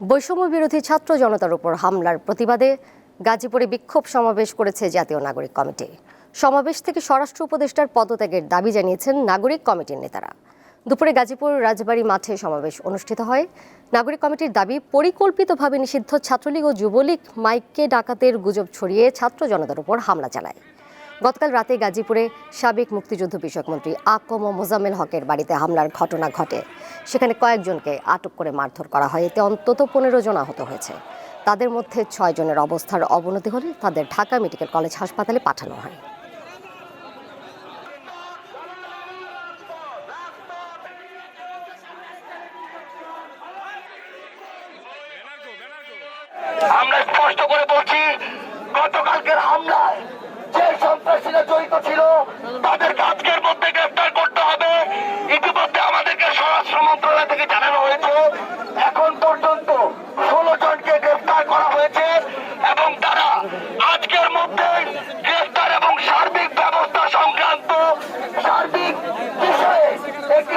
বৈষম্য বিরোধী ছাত্র জনতার উপর হামলার প্রতিবাদে গাজীপুরে বিক্ষোভ সমাবেশ করেছে জাতীয় নাগরিক কমিটি। সমাবেশ থেকে স্বরাষ্ট্র উপদেষ্টার পদত্যাগের দাবি জানিয়েছেন নাগরিক কমিটির নেতারা। দুপুরে গাজীপুর রাজবাড়ী মাঠে সমাবেশ অনুষ্ঠিত হয়। নাগরিক কমিটির দাবি, পরিকল্পিতভাবে নিষিদ্ধ ছাত্রলীগ ও যুবলীগ মাইককে ডাকাতের গুজব ছড়িয়ে ছাত্র জনতার উপর হামলা চালায়। গতকাল রাতে গাজীপুরে সাবেক মুক্তিযুদ্ধ বিষয়ক মন্ত্রী আকম ও মোজাম্মেল হকের বাড়িতে হামলার ঘটনা ঘটে। সেখানে কয়েকজনকে আটক করে মারধর করা হয়। এতে অন্তত পনেরো জন আহত হয়েছে। তাদের মধ্যে ছয় জনের অবস্থার অবনতি হলে তাদের ঢাকা মেডিকেল কলেজ হাসপাতালে পাঠানো হয়। আমরা স্পষ্ট করে বলছি, গতকালকের হামলায় স্বরাষ্ট্র মন্ত্রণালয় থেকে জানানো হয়েছে, এখন পর্যন্ত ষোলো জনকে গ্রেফতার করা হয়েছে এবং তারা আজকের মধ্যে গ্রেফতার এবং সার্বিক ব্যবস্থা সংক্রান্ত সার্বিক বিষয়ে একটি